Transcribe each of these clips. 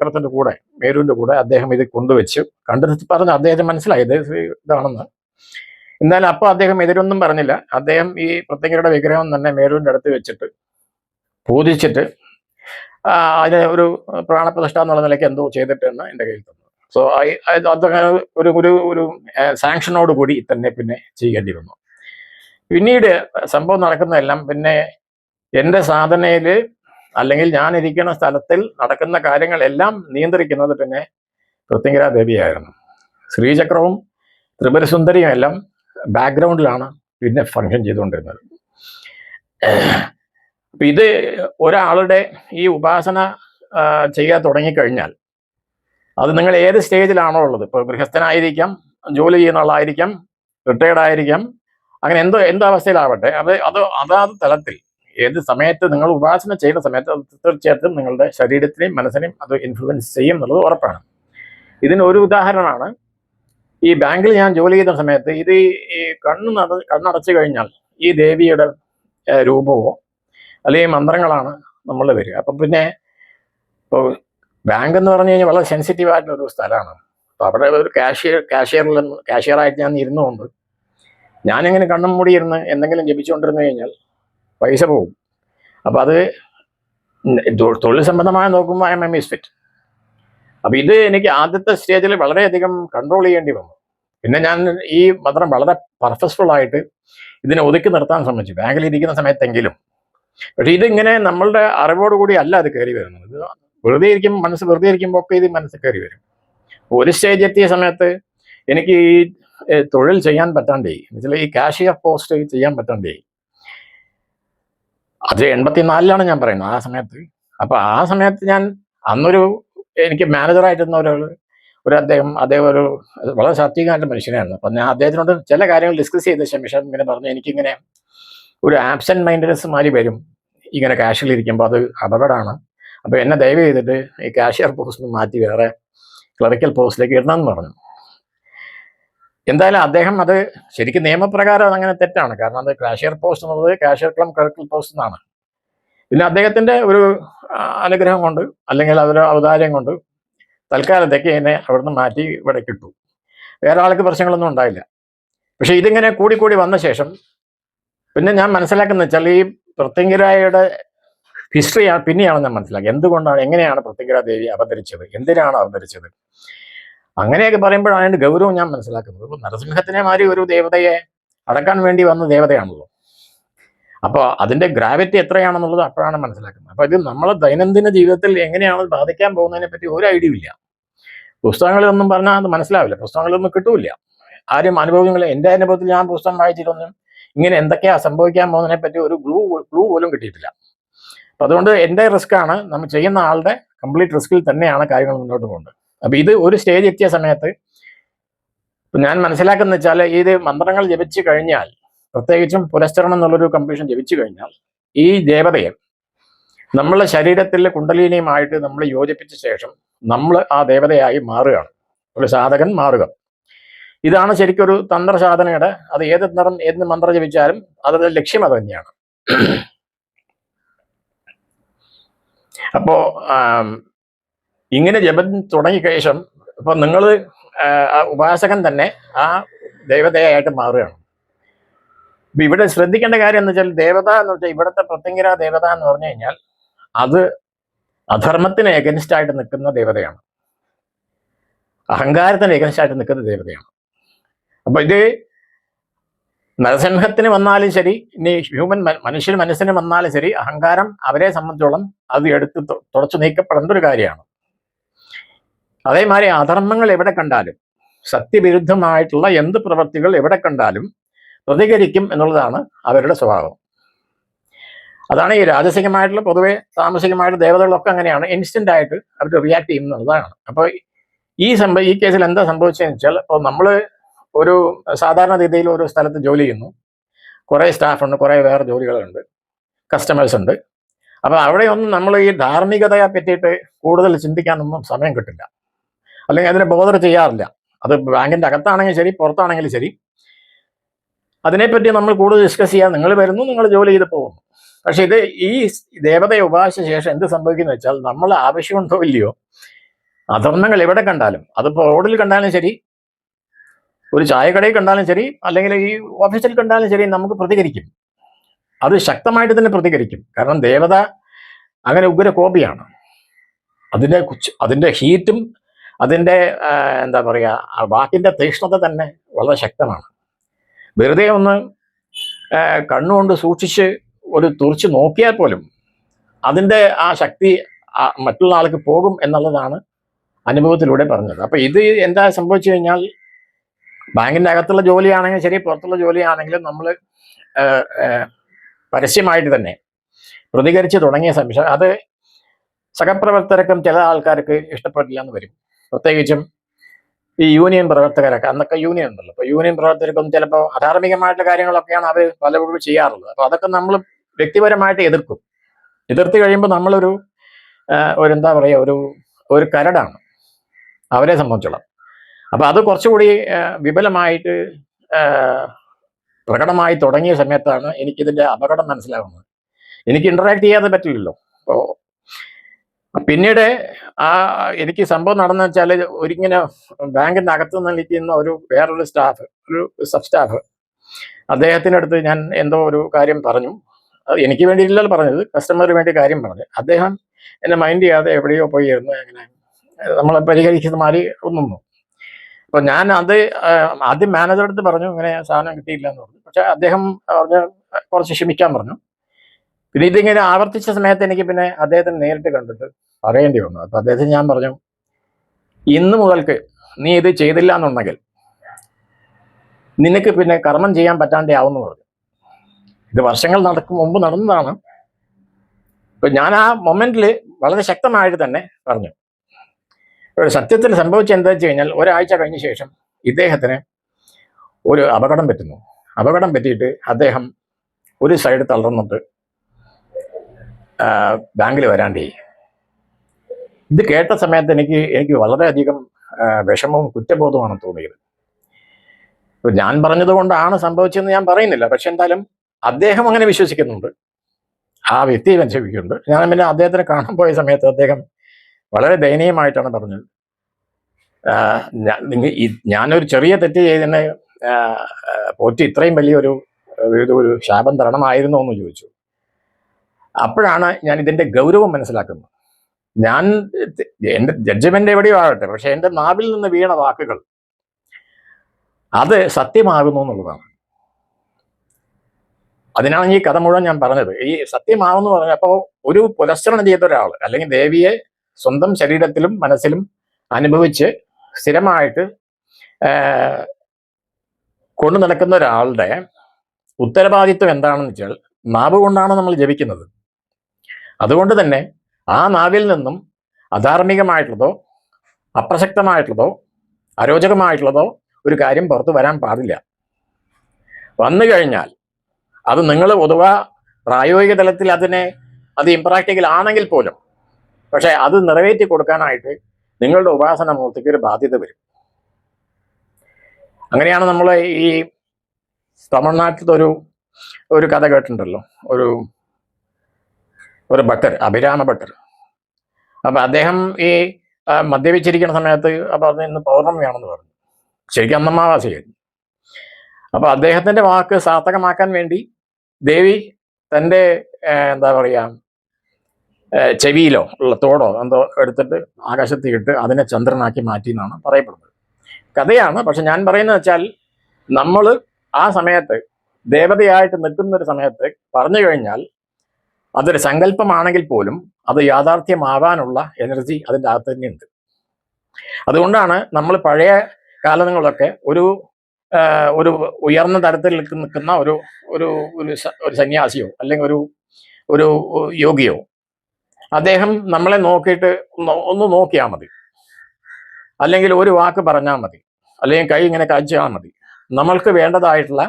ക്ഷേത്രത്തിന്റെ കൂടെ മേരുവിന്റെ കൂടെ അദ്ദേഹം ഇത് കൊണ്ടുവച്ച് കണ്ടെത്തി പറഞ്ഞു അദ്ദേഹത്തിന് മനസ്സിലായി. ഇത് ഇതാണെന്ന്. എന്നാലും അപ്പോൾ അദ്ദേഹം എതിരൊന്നും പറഞ്ഞില്ല. അദ്ദേഹം ഈ പ്രത്യേകരുടെ വിഗ്രഹം തന്നെ മേരുവിന്റെ അടുത്ത് വെച്ചിട്ട് പൂജിച്ചിട്ട് അതിന് ഒരു പ്രാണപ്രതിഷ്ഠ എന്നുള്ള നിലയ്ക്ക് എന്തോ ചെയ്തിട്ടാണ് എന്റെ കയ്യിൽ തന്നത് സോ അദ്ദേഹം ഒരു ഒരു ഒരു സാങ്ഷനോട് കൂടി തന്നെ പിന്നെ ചെയ്യേണ്ടി വന്നു. പിന്നീട് സംഭവം നടക്കുന്നതെല്ലാം പിന്നെ എന്റെ സാധനയിൽ അല്ലെങ്കിൽ ഞാൻ ഇരിക്കുന്ന സ്ഥലത്തിൽ നടക്കുന്ന കാര്യങ്ങളെല്ലാം നിയന്ത്രിക്കുന്നത് പിന്നെ പൃഥ്വിങ്കര ദേവിയായിരുന്നു. ശ്രീചക്രവും ത്രിപുരസുന്ദരിയും എല്ലാം ബാക്ക്ഗ്രൗണ്ടിലാണ് പിന്നെ ഫങ്ഷൻ ചെയ്തുകൊണ്ടിരുന്നത്. അപ്പം ഇത് ഒരാളുടെ ഈ ഉപാസന ചെയ്യാൻ തുടങ്ങിക്കഴിഞ്ഞാൽ അത് നിങ്ങൾ ഏത് സ്റ്റേജിലാണോ ഉള്ളത്? ഇപ്പോൾ ഗൃഹസ്ഥനായിരിക്കാം ജോലി ചെയ്യുന്ന ആളായിരിക്കാം റിട്ടയർഡ് ആയിരിക്കാം അങ്ങനെ എന്തോ എന്തോ അവസ്ഥയിലാവട്ടെ. അത് അത് അതാത് തലത്തിൽ ഏത് സമയത്ത് നിങ്ങൾ ഉപാസന ചെയ്യുന്ന സമയത്ത് തീർച്ചയായിട്ടും നിങ്ങളുടെ ശരീരത്തിനെയും മനസ്സിനെയും അത് ഇൻഫ്ലുവൻസ് ചെയ്യും എന്നുള്ളത് ഉറപ്പാണ്. ഇതിന് ഒരു ഉദാഹരണമാണ്. ഈ ബാങ്കിൽ ഞാൻ ജോലി ചെയ്യുന്ന സമയത്ത് ഇത് ഈ കണ്ണ് നട കണ്ണടച്ചു കഴിഞ്ഞാൽ ഈ ദേവിയുടെ രൂപമോ അല്ലെങ്കിൽ മന്ത്രങ്ങളാണ് നമ്മൾ വരിക. അപ്പം പിന്നെ ഇപ്പോൾ ബാങ്ക് എന്ന് പറഞ്ഞു കഴിഞ്ഞാൽ വളരെ സെൻസിറ്റീവ് ആയിട്ടുള്ള ഒരു സ്ഥലമാണ്. അപ്പോൾ അവിടെ ഒരു കാഷ്യർ കാഷ്യറിൽ കാഷ്യറായിട്ട് ഞാൻ ഇരുന്നുകൊണ്ട് ഞാനിങ്ങനെ കണ്ണും മൂടിയിരുന്ന് എന്തെങ്കിലും ജപിച്ചുകൊണ്ടിരുന്നു കഴിഞ്ഞാൽ പൈസ പോകും. അപ്പോൾ അത് തൊഴിൽ സംബന്ധമായി നോക്കുമ്പോൾ I am a misfit അപ്പോൾ ഇത് എനിക്ക് ആദ്യത്തെ സ്റ്റേജിൽ വളരെയധികം കൺട്രോൾ ചെയ്യേണ്ടി വന്നു. പിന്നെ ഞാൻ ഈ പത്രം വളരെ പർപ്പസ്ഫുൾ ആയിട്ട് ഇതിനെ ഒതുക്കി നിർത്താൻ ശ്രമിച്ചു. ബാങ്കിൽ ഇരിക്കുന്ന സമയത്തെങ്കിലും. പക്ഷെ ഇതിങ്ങനെ നമ്മളുടെ അറിവോടുകൂടി അല്ല അത് കയറി വരുന്നത്. ഇത് വെറുതെ ഇരിക്കും മനസ്സ് വെറുതെ ഇരിക്കുമ്പോൾ ഒക്കെ ഇത് മനസ്സിൽ കയറി വരും. ഒരു സ്റ്റേജ് എത്തിയ സമയത്ത് എനിക്ക് ഈ തൊഴിൽ ചെയ്യാൻ പറ്റാണ്ടേ എന്നുവെച്ചാൽ ഈ കാഷിയർ പോസ്റ്റ് ചെയ്യാൻ പറ്റാണ്ടേ അത് എൺപത്തിനാലിലാണ് ഞാൻ പറയുന്നത് ആ സമയത്ത്. അപ്പൊ ആ സമയത്ത് ഞാൻ അന്നൊരു എനിക്ക് മാനേജറായിട്ടിരുന്ന ഒരാൾ ഒരു അദ്ദേഹം അദ്ദേഹം ഒരു വളരെ സാത്വികമായിട്ട് മനുഷ്യനായിരുന്നു. അപ്പൊ ഞാൻ അദ്ദേഹത്തിനോട് ചില കാര്യങ്ങൾ ഡിസ്കസ് ചെയ്ത ശേഷം ഇങ്ങനെ പറഞ്ഞു എനിക്കിങ്ങനെ ഒരു ആബ്സെന്റ് മൈൻഡനസ് മാതിരി വരും. ഇങ്ങനെ കാഷിൽ ഇരിക്കുമ്പോൾ അത് അപകടമാണ്. അപ്പൊ എന്നെ ദയവ് ചെയ്തിട്ട് ഈ കാഷ്യർ പോസ്റ്റിന് മാറ്റി വേറെ ക്ലറിക്കൽ പോസ്റ്റിലേക്ക് ഇടണമെന്ന് പറഞ്ഞു. എന്തായാലും അദ്ദേഹം അത് ശരിക്കും നിയമപ്രകാരം അത് അങ്ങനെ തെറ്റാണ്. കാരണം അത് കാഷ്യർ പോസ്റ്റ് എന്നുള്ളത് കാഷ്യർ ക്ലം ക്ലറിക്കൽ പോസ്റ്റ് എന്നാണ്. പിന്നെ അദ്ദേഹത്തിന്റെ ഒരു അനുഗ്രഹം കൊണ്ട് അല്ലെങ്കിൽ അതൊരു അവതാരം കൊണ്ട് തൽക്കാലത്തേക്ക് എന്നെ അവിടുന്ന് മാറ്റി ഇവിടെ കിട്ടു വേറെ ആൾക്ക് പ്രശ്നങ്ങളൊന്നും ഉണ്ടായില്ല. പക്ഷേ ഇതിങ്ങനെ കൂടി കൂടി വന്ന ശേഷം പിന്നെ ഞാൻ മനസ്സിലാക്കുന്നത് വെച്ചാൽ ഈ പ്രത്യങ്കിരായയുടെ ഹിസ്റ്ററി പിന്നെയാണ് ഞാൻ മനസ്സിലാക്കിയത്. എന്തുകൊണ്ടാണ് എങ്ങനെയാണ് പ്രത്യങ്കിരാ ദേവി അവതരിച്ചത്? എന്തിനാണ് അവതരിച്ചത്? അങ്ങനെയൊക്കെ പറയുമ്പോഴാണ് അതിന്റെ ഗൗരവം ഞാൻ മനസ്സിലാക്കുന്നത്. ഇപ്പം നരസിംഹത്തിനെ മാതിരി ഒരു ദേവതയെ അടക്കാൻ വേണ്ടി വന്ന ദേവതയാണല്ലോ. അപ്പോൾ അതിന്റെ ഗ്രാവിറ്റി എത്രയാണെന്നുള്ളത് അപ്പോഴാണ് മനസ്സിലാക്കുന്നത്. അപ്പോൾ ഇത് നമ്മളെ ദൈനംദിന ജീവിതത്തിൽ എങ്ങനെയാണ് ബാധിക്കാൻ പോകുന്നതിനെ പറ്റി ഒരു ഐഡിയ ഇല്ല. പുസ്തകങ്ങളിലൊന്നും പറഞ്ഞാൽ അത് മനസ്സിലാവില്ല. പുസ്തകങ്ങളിലൊന്നും കിട്ടൂല ആരും അനുഭവങ്ങൾ എന്റെ അനുഭവത്തിൽ ഞാൻ പുസ്തകം വായിച്ചിട്ടൊന്നും ഇങ്ങനെ എന്തൊക്കെയാ സംഭവിക്കാൻ പോകുന്നതിനെ പറ്റി ഒരു ഗ്ലൂ ഗ്ലൂ പോലും കിട്ടിയിട്ടില്ല. അപ്പൊ അതുകൊണ്ട് എന്റെ റിസ്ക്കാണ് നമ്മൾ ചെയ്യുന്ന ആളുടെ കംപ്ലീറ്റ് റിസ്കിൽ തന്നെയാണ് കാര്യങ്ങൾ മുന്നോട്ട് പോകുന്നത്. അപ്പൊ ഇത് ഒരു സ്റ്റേജ് എത്തിയ സമയത്ത് ഞാൻ മനസ്സിലാക്കുന്ന വെച്ചാൽ ഇത് മന്ത്രങ്ങൾ ജപിച്ചു കഴിഞ്ഞാൽ പ്രത്യേകിച്ചും പുരസ്ചരണം എന്നുള്ളൊരു കമ്പീഷൻ ജപിച്ചു കഴിഞ്ഞാൽ ഈ ദേവതയെ നമ്മളെ ശരീരത്തിലെ കുണ്ടലിനിയുമായിട്ട് നമ്മൾ യോജിപ്പിച്ച ശേഷം നമ്മൾ ആ ദേവതയായി മാറുകയാണ്. ഒരു സാധകൻ മാറുക. ഇതാണ് ശരിക്കും ഒരു തന്ത്ര സാധനയുടെ അത് ഏത് നിറം ഏത് മന്ത്രം ജപിച്ചാലും അതിന്റെ ലക്ഷ്യം അത് തന്നെയാണ്. അപ്പോ ഇങ്ങനെ ജപം തുടങ്ങിയ ശേഷം ഇപ്പൊ നിങ്ങൾ ഉപാസകൻ തന്നെ ആ ദേവതയായിട്ട് മാറുകയാണ്. ഇപ്പൊ ഇവിടെ ശ്രദ്ധിക്കേണ്ട കാര്യം എന്ന് വെച്ചാൽ ദേവത എന്ന് വെച്ചാൽ ഇവിടുത്തെ പ്രത്യങ്കര ദേവത എന്ന് പറഞ്ഞു കഴിഞ്ഞാൽ അത് അധർമ്മത്തിന് എഗൻസ്റ്റ് ആയിട്ട് നിൽക്കുന്ന ദേവതയാണ്. അഹങ്കാരത്തിന് എഗൻസ്റ്റ് ആയിട്ട് നിൽക്കുന്ന ദേവതയാണ്. അപ്പൊ ഇത് നരസിംഹത്തിന് വന്നാലും ശരി ഇനി ഹ്യൂമൻ മനുഷ്യൻ മനസ്സിന് വന്നാലും ശരി അഹങ്കാരം അവരെ സംബന്ധിച്ചോളം അത് എടുത്ത് തുടച്ചു നീക്കപ്പെടേണ്ട ഒരു കാര്യമാണ്. അതേമാതിരി അധർമ്മങ്ങൾ എവിടെ കണ്ടാലും സത്യവിരുദ്ധമായിട്ടുള്ള എന്ത് പ്രവൃത്തികൾ എവിടെ കണ്ടാലും പ്രതികരിക്കും എന്നുള്ളതാണ് അവരുടെ സ്വഭാവം. അതാണ് ഈ രാജസികമായിട്ടുള്ള പൊതുവെ താമസികമായിട്ട് ദേവതകളൊക്കെ അങ്ങനെയാണ്. ഇൻസ്റ്റന്റ് ആയിട്ട് അവർ റിയാക്ട് ചെയ്യുന്നതാണ് അപ്പോൾ ഈ സംഭവം ഈ കേസിൽ എന്താ സംഭവിച്ചതെന്ന് വെച്ചാൽ ഇപ്പോൾ നമ്മൾ ഒരു സാധാരണ രീതിയിൽ ഒരു സ്ഥലത്ത് ജോലി ചെയ്യുന്നു. കുറേ സ്റ്റാഫുണ്ട് കുറേ വേറെ ജോലികളുണ്ട് കസ്റ്റമേഴ്സ് ഉണ്ട്. അപ്പോൾ അവിടെയൊന്നും നമ്മൾ ഈ ധാർമ്മികതയെ പറ്റിയിട്ട് കൂടുതൽ ചിന്തിക്കാനൊന്നും സമയം കിട്ടില്ല. അല്ലെങ്കിൽ അതിനെ ബോധർ ചെയ്യാറില്ല. അത് ബാങ്കിന്റെ അകത്താണെങ്കിലും ശരി പുറത്താണെങ്കിലും ശരി. അതിനെപ്പറ്റി നമ്മൾ കൂടുതൽ ഡിസ്കസ് ചെയ്യാൻ നിങ്ങൾ വരുന്നു നിങ്ങൾ ജോലി ചെയ്ത് പോകുന്നു. പക്ഷേ ഇത് ഈ ദേവതയെ ഉപാസിച്ച ശേഷം എന്ത് സംഭവിക്കുന്നു വെച്ചാൽ നമ്മൾ ആവശ്യമുണ്ടോ ഇല്ലയോ? അധർമ്മങ്ങൾ എവിടെ കണ്ടാലും അതിപ്പോൾ റോഡിൽ കണ്ടാലും ശരി ഒരു ചായക്കടയിൽ കണ്ടാലും ശരി അല്ലെങ്കിൽ ഈ ഓഫീസിൽ കണ്ടാലും ശരി നമുക്ക് പ്രതികരിക്കും. അത് ശക്തമായിട്ട് തന്നെ പ്രതികരിക്കും. കാരണം ദേവത അങ്ങനെ ഉഗ്ര കോപിയാണ് അതിന്റെ അതിന്റെ ഹീറ്റും അതിന്റെ എന്താ പറയുക വാക്കിന്റെ തീക്ഷ്ണത തന്നെ വളരെ ശക്തമാണ്. വെറുതെ ഒന്ന് കണ്ണുകൊണ്ട് സൂക്ഷിച്ച് ഒരു തുറച്ച് നോക്കിയാൽ പോലും അതിന്റെ ആ ശക്തി മറ്റുള്ള ആൾക്ക് പോകും എന്നുള്ളതാണ് അനുഭവത്തിലൂടെ പറഞ്ഞത്. അപ്പോൾ ഇത് എന്താ സംഭവിച്ചു കഴിഞ്ഞാൽ ബാങ്കിന്റെ അകത്തുള്ള ജോലിയാണെങ്കിലും ശരി പുറത്തുള്ള ജോലിയാണെങ്കിലും നമ്മൾ പരസ്യമായിട്ട് തന്നെ പ്രതികരിച്ച് തുടങ്ങിയ സംശയം. അത് സഹപ്രവർത്തകർക്കും ചില ആൾക്കാർക്ക് ഇഷ്ടപ്പെട്ടില്ല എന്ന് വരും. പ്രത്യേകിച്ചും ഈ യൂണിയൻ പ്രവർത്തകരൊക്കെ അന്നൊക്കെ യൂണിയൻ ഉണ്ടല്ലോ. അപ്പൊ യൂണിയൻ പ്രവർത്തകർക്കും ചിലപ്പോൾ അധാർമികമായിട്ടുള്ള കാര്യങ്ങളൊക്കെയാണ് അവർ പലപ്പോഴും ചെയ്യാറുള്ളത്. അപ്പൊ അതൊക്കെ നമ്മൾ വ്യക്തിപരമായിട്ട് എതിർക്കും. എതിർത്ത് കഴിയുമ്പോൾ നമ്മളൊരു ഒരു എന്താ പറയുക ഒരു ഒരു കരടാണ് അവരെ സംബന്ധിച്ചോളം. അപ്പൊ അത് കുറച്ചുകൂടി വിപുലമായിട്ട് പ്രകടമായി തുടങ്ങിയ സമയത്താണ് എനിക്കിതിന്റെ അപകടം മനസ്സിലാകുന്നത് എനിക്ക് ഇന്ററാക്ട് ചെയ്യാതെ പറ്റില്ലല്ലോ. അപ്പോൾ പിന്നീട് ആ എനിക്ക് സംഭവം നടന്നു വെച്ചാൽ ഒരിങ്ങനെ ബാങ്കിന്റെ അകത്ത് നിന്ന് നിൽക്കുന്ന ഒരു വേറൊരു സ്റ്റാഫ് ഒരു സബ് സ്റ്റാഫ് അദ്ദേഹത്തിന്റെ അടുത്ത് ഞാൻ എന്തോ ഒരു കാര്യം പറഞ്ഞു. എനിക്ക് വേണ്ടിയില്ലല്ലോ പറഞ്ഞത് കസ്റ്റമറിന് വേണ്ടി കാര്യം പറഞ്ഞു. അദ്ദേഹം എന്നെ മൈൻഡ് ചെയ്യാതെ എവിടെയോ പോയി ഇരുന്ന് അങ്ങനെ നമ്മളെ പരിഹരിക്കുന്ന മാതിരി ഒന്നുന്നു അപ്പൊ ഞാൻ അത് ആദ്യം മാനേജർ അടുത്ത് പറഞ്ഞു ഇങ്ങനെ സാധനം കിട്ടിയില്ല എന്ന് പറഞ്ഞു. പക്ഷേ അദ്ദേഹം പറഞ്ഞു കുറച്ച് ക്ഷമിക്കാൻ പറഞ്ഞു. പിന്നെ ഇതിങ്ങനെ ആവർത്തിച്ച സമയത്ത് എനിക്ക് പിന്നെ അദ്ദേഹത്തിന് നേരിട്ട് കണ്ടിട്ട് പറയേണ്ടി വന്നു. അപ്പൊ അദ്ദേഹത്തിന് ഞാൻ പറഞ്ഞു ഇന്ന് മുതൽക്ക് നീ ഇത് ചെയ്തില്ല എന്നുണ്ടെങ്കിൽ നിനക്ക് പിന്നെ കർമ്മം ചെയ്യാൻ പറ്റാണ്ടേ ആവുമെന്ന് പറഞ്ഞു. ഇത് വർഷങ്ങൾ നടക്കും മുമ്പ് നടന്നതാണ്. അപ്പൊ ഞാൻ ആ മൊമെന്റിൽ വളരെ ശക്തമായിട്ട് തന്നെ പറഞ്ഞു. സത്യത്തിൽ സംഭവിച്ച എന്താ വെച്ച് കഴിഞ്ഞാൽ ഒരാഴ്ച കഴിഞ്ഞ ശേഷം ഇദ്ദേഹത്തിന് ഒരു അപകടം പറ്റുന്നു. അപകടം പറ്റിയിട്ട് അദ്ദേഹം ഒരു സൈഡ് തളർന്നിട്ട് ബാങ്കിൽ വരാണ്ടേ? ഇത് കേട്ട സമയത്ത് എനിക്ക് എനിക്ക് വളരെയധികം വിഷമവും കുറ്റബോധവുമാണ് തോന്നിയത്. ഞാൻ പറഞ്ഞത് കൊണ്ടാണ് സംഭവിച്ചതെന്ന് ഞാൻ പറയുന്നില്ല. പക്ഷെ എന്തായാലും അദ്ദേഹം അങ്ങനെ വിശ്വസിക്കുന്നുണ്ട്. ആ വ്യക്തിയെ വിശ്വസിക്കുന്നുണ്ട് ഞാൻ പിന്നെ അദ്ദേഹത്തിനെ കാണാൻ പോയ സമയത്ത് അദ്ദേഹം വളരെ ദയനീയമായിട്ടാണ് പറഞ്ഞത്. ഞാനൊരു ചെറിയ തെറ്റ് ചെയ്തതിനെ പോറ്റി ഇത്രയും വലിയൊരു ഒരു ശാപം തരണമായിരുന്നോ എന്ന് ചോദിച്ചു. അപ്പോഴാണ് ഞാൻ ഇതിന്റെ ഗൗരവം മനസ്സിലാക്കുന്നത്. ഞാൻ എന്റെ ജഡ്ജ്മെന്റ് എവിടെയോ ആകട്ടെ പക്ഷെ എന്റെ നാവിൽ നിന്ന് വീണ വാക്കുകൾ അത് സത്യമാകുന്നു എന്നുള്ളതാണ്. അതിനാണ് ഈ കഥ മുഴുവൻ ഞാൻ പറഞ്ഞത്. ഈ സത്യമാവെന്ന് പറഞ്ഞപ്പോൾ ഒരു പുരസ്കരണം ചെയ്ത ഒരാൾ അല്ലെങ്കിൽ ദേവിയെ സ്വന്തം ശരീരത്തിലും മനസ്സിലും അനുഭവിച്ച് സ്ഥിരമായിട്ട് കൊണ്ടു നടക്കുന്ന ഒരാളുടെ ഉത്തരവാദിത്വം എന്താണെന്ന് വെച്ചാൽ നാവ് കൊണ്ടാണ് നമ്മൾ ജപിക്കുന്നത്. അതുകൊണ്ട് തന്നെ ആ നാവിൽ നിന്നും അധാർമികമായിട്ടുള്ളതോ അപ്രസക്തമായിട്ടുള്ളതോ അരോചകമായിട്ടുള്ളതോ ഒരു കാര്യം പുറത്തു വരാൻ പാടില്ല. വന്നു കഴിഞ്ഞാൽ അത് നിങ്ങൾ പൊതുവ പ്രായോഗിക തലത്തിൽ അതിനെ അത് ഇമ്പ്രാക്ടിക്കൽ ആണെങ്കിൽ പോലും പക്ഷേ അത് നിറവേറ്റി കൊടുക്കാനായിട്ട് നിങ്ങളുടെ ഉപാസന മൂർത്തിക്ക് ഒരു ബാധ്യത വരും. അങ്ങനെയാണ് നമ്മൾ ഈ തമിഴ്നാട്ടിലത്തെ ഒരു ഒരു കഥ കേട്ടിട്ടുണ്ടല്ലോ. ഒരു ഒരു ഭക്തർ അഭിരാമ ഭക്തർ അപ്പൊ അദ്ദേഹം ഈ മദ്യപിച്ചിരിക്കുന്ന സമയത്ത് അത് ഇന്ന് പൗർണമിയാണെന്ന് പറഞ്ഞു. ശരിക്കും അന്നമാവാസിയായിരുന്നു. അപ്പൊ അദ്ദേഹത്തിന്റെ വാക്ക് സാർത്ഥകമാക്കാൻ വേണ്ടി ദേവി തന്റെ എന്താ പറയാ ചെവിയിലോ ഉള്ള തോടോ എന്തോ എടുത്തിട്ട് ആകാശത്ത് ഇട്ട് അതിനെ ചന്ദ്രനാക്കി മാറ്റി എന്നാണ് പറയപ്പെടുന്നത്. കഥയാണ്. പക്ഷെ ഞാൻ പറയുന്നത് വെച്ചാൽ നമ്മൾ ആ സമയത്ത് ദേവതയായിട്ട് നിൽക്കുന്ന ഒരു സമയത്ത് പറഞ്ഞു കഴിഞ്ഞാൽ അതൊരു സങ്കല്പമാണെങ്കിൽ പോലും അത് യാഥാർത്ഥ്യമാവാനുള്ള എനർജി അതിന്റെ അകത്ത് തന്നെയുണ്ട്. അതുകൊണ്ടാണ് നമ്മൾ പഴയ കാലങ്ങളിലൊക്കെ ഒരു ഒരു ഉയർന്ന തരത്തിൽ നിൽക്കുന്ന ഒരു ഒരു ഒരു സന്യാസിയോ അല്ലെങ്കിൽ ഒരു ഒരു യോഗിയോ അദ്ദേഹം നമ്മളെ നോക്കിയിട്ട് ഒന്ന് നോക്കിയാൽ മതി. അല്ലെങ്കിൽ ഒരു വാക്ക് പറഞ്ഞാൽ മതി. അല്ലെങ്കിൽ കൈ ഇങ്ങനെ കാഴ്ചയാൽ മതി. നമ്മൾക്ക് വേണ്ടതായിട്ടുള്ള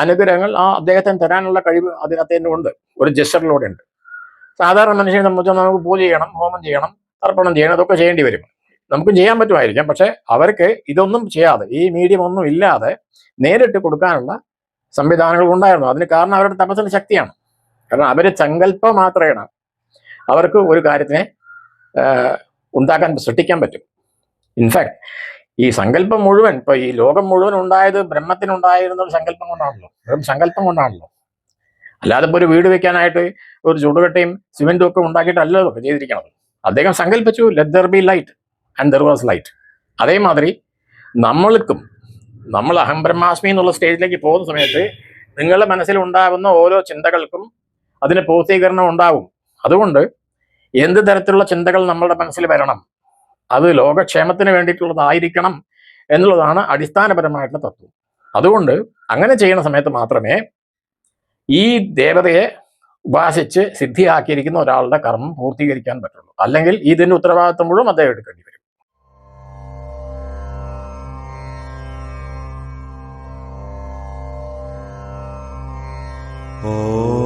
അനുഗ്രഹങ്ങൾ ആ അദ്ദേഹത്തിന് തരാനുള്ള കഴിവ് അതിനകത്ത് തന്നെ ഉണ്ട്. ഒരു ജസ്റ്ററിലൂടെ ഉണ്ട്. സാധാരണ മനുഷ്യനെ സംബന്ധിച്ച് നമുക്ക് പൂജ ചെയ്യണം ഹോമം ചെയ്യണം തർപ്പണം ചെയ്യണം അതൊക്കെ ചെയ്യേണ്ടി വരും. നമുക്കും ചെയ്യാൻ പറ്റുമായിരിക്കാം. പക്ഷെ അവർക്ക് ഇതൊന്നും ചെയ്യാതെ ഈ മീഡിയം ഒന്നും ഇല്ലാതെ നേരിട്ട് കൊടുക്കാനുള്ള സംവിധാനങ്ങൾ ഉണ്ടായിരുന്നു. അതിന് കാരണം അവരുടെ തപസ്സിന്റെ ശക്തിയാണ്. കാരണം അവർ സങ്കല്പം മാത്രമാണ് അവർക്ക് ഒരു കാര്യത്തിനെ ഉണ്ടാക്കാൻ സൃഷ്ടിക്കാൻ പറ്റും. ഇൻഫാക്ട് ഈ സങ്കല്പം മുഴുവൻ ഇപ്പൊ ഈ ലോകം മുഴുവൻ ഉണ്ടായത് ബ്രഹ്മത്തിനുണ്ടായിരുന്ന ഒരു സങ്കല്പം കൊണ്ടാണല്ലോ. വെറും സങ്കല്പം കൊണ്ടാണല്ലോ. അല്ലാതെ ഇപ്പൊ ഒരു വീട് വെക്കാനായിട്ട് ഒരു ചുടുകട്ടയും സിമെന്റും ഒക്കെ ഉണ്ടാക്കിയിട്ടല്ലോ ചെയ്തിരിക്കണത്. അദ്ദേഹം സങ്കല്പിച്ചു let there be light and there was light അതേമാതിരി നമ്മൾക്കും നമ്മൾ അഹം ബ്രഹ്മാസ്മി എന്നുള്ള സ്റ്റേജിലേക്ക് പോകുന്ന സമയത്ത് നിങ്ങളുടെ മനസ്സിൽ ഉണ്ടാകുന്ന ഓരോ ചിന്തകൾക്കും അതിന് പൂർത്തീകരണം ഉണ്ടാവും. അതുകൊണ്ട് എന്ത് തരത്തിലുള്ള ചിന്തകൾ നമ്മളുടെ മനസ്സിൽ വരണം? അത് ലോകക്ഷേമത്തിന് വേണ്ടിയിട്ടുള്ളതായിരിക്കണം എന്നുള്ളതാണ് അടിസ്ഥാനപരമായിട്ടുള്ള തത്വം. അതുകൊണ്ട് അങ്ങനെ ചെയ്യുന്ന സമയത്ത് മാത്രമേ ഈ ദേവതയെ ഉപാസിച്ച് സിദ്ധിയാക്കിയിരിക്കുന്ന ഒരാളുടെ കർമ്മം പൂർത്തീകരിക്കാൻ പറ്റുള്ളൂ. അല്ലെങ്കിൽ ഇതിന്റെ ഉത്തരവാദിത്വം മുഴുവൻ അദ്ദേഹം എടുക്കേണ്ടി വരും. ഓ